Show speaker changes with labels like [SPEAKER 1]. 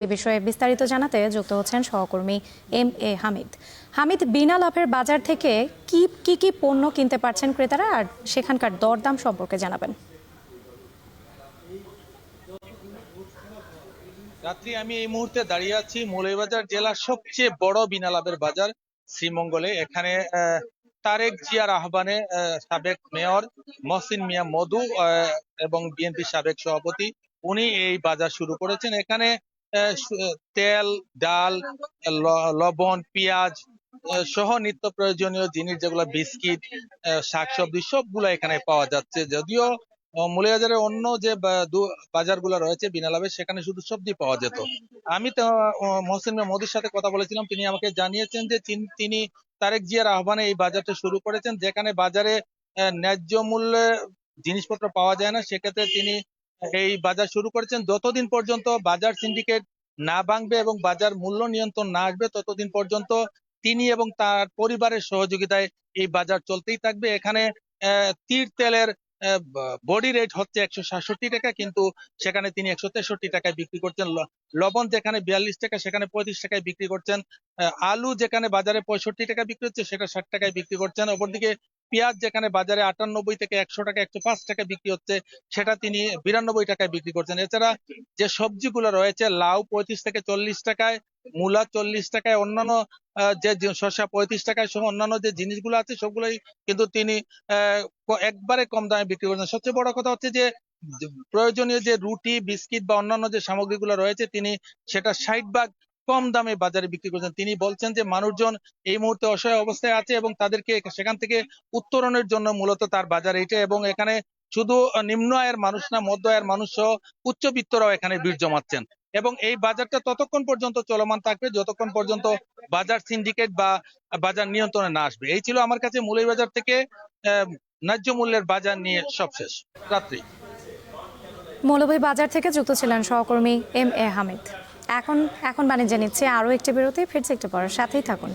[SPEAKER 1] এ বিষয়ে বিস্তারিত জানাতে যুক্ত হচ্ছেন সহকর্মী এম এ হামিদ। হামিদ বিনা লাভের বাজার থেকে কি কি কি পণ্য কিনতে পারছেন ক্রেতারা? আর সেখানকার দরদাম সম্পর্কে জানাবেন।
[SPEAKER 2] রাত্রি আমি এই মুহূর্তে দাঁড়িয়ে আছি মৌলভীবাজার জেলার সবচেয়ে বড় বিনা লাভের বাজার শ্রীমঙ্গলে। এখানে তারেক জিয়ার আহ্বানে আহ, সাবেক মেয়র মহসিন মিয়া মধু এবং বিএনপি সাবেক সভাপতি উনি এই বাজার শুরু করেছেন। এখানে তেল ডাল লবণ পেঁয়াজ সহ নিত্য প্রয়োজনীয় জিনিস যেগুলো বিস্কিট শাকসবজি সবগুলো এখানে পাওয়া যাচ্ছে। যদিও আহ, অন্য যে বাজারগুলো রয়েছে বিনা লাভে সেখানে শুধু সবজি পাওয়া যেত। আমি তো মহসিন মোদির সাথে কথা বলেছিলাম তিনি আমাকে জানিয়েছেন যে তিন- তারেক জিয়ার আহ্বানে এই বাজারটা শুরু করেছেন যেখানে বাজারে ন্যায্য মূল্যে জিনিসপত্র পাওয়া যায় না। সেক্ষেত্রে তিনি এই বাজার শুরু করেছেন যতদিন পর্যন্ত বাজার সিন্ডিকেট না ভাঙবে এবং বাজার মূল্য নিয়ন্ত্রণ না আসবে, ততদিন পর্যন্ত তিনি এবং তার পরিবারের সহযোগিতায় এই বাজার চলতেই থাকবে। এখানে তীর তেলের বডি রেট হচ্ছে একশো সাতষট্টি টাকা, কিন্তু সেখানে তিনি একশো তেষট্টি টাকায় বিক্রি করছেন। লবণ যেখানে বিয়াল্লিশ টাকা, সেখানে পঁয়ত্রিশ টাকায় বিক্রি করছেন। আলু যেখানে বাজারে পঁয়ষট্টি টাকা বিক্রি হচ্ছে, সেটা ষাট টাকায় বিক্রি করছেন। অপরদিকে পেঁয়াজ যেখানে বাজারে আটানব্বই থেকে একশো টাকা, একশো পাঁচ টাকা বিক্রি হচ্ছে, সেটা তিনি বিরানব্বই টাকায় বিক্রি করছেন। এছাড়া যে সবজিগুলো রয়েছে, লাউ পঁয়ত্রিশ থেকে চল্লিশ টাকায়, মূলা চল্লিশ টাকায়, অন্যান্য যে শসা পঁয়ত্রিশ টাকায়, সহ অন্যান্য যে জিনিসগুলো আছে, সবগুলোই কিন্তু তিনি একবারে কম দামে বিক্রি করছেন। সবচেয়ে বড় কথা হচ্ছে যে, প্রয়োজনীয় যে রুটি, বিস্কিট বা অন্যান্য যে সামগ্রীগুলো রয়েছে, তিনি সেটা ষাট ভাগ কম দামে বাজারে বিক্রি করছেন। তিনি বলছেন যে মানুষজন এই মুহূর্তে অসহায় অবস্থায় আছে এবং তাদেরকে সেখান থেকে উত্তরণের জন্য মূলত তার বাজার এটা এবং এখানে শুধু নিম্ন আয়ের মানুষ না মধ্য আয়ের মানুষ সহ উচ্চবিত্তরাও এখানে ভিড় জমাচ্ছেন। এবং এই বাজারটা ততক্ষণ পর্যন্ত চলমান থাকবে যতক্ষণ পর্যন্ত বাজার সিন্ডিকেট বা বাজার নিয়ন্ত্রণে না আসবে। এই ছিল আমার কাছে মৌলভীবাজার থেকে আহ, ন্যায্য মূল্যের বাজার নিয়ে সবশেষ রাত্রি।
[SPEAKER 1] মৌলভী বাজার থেকে যুক্ত ছিলেন সহকর্মী এম এ হামিদ। এখন এখন বাণিজ্য নিচ্ছে আরও একটি বিরতি ফিরছে একটু পর। সাথেই থাকুন।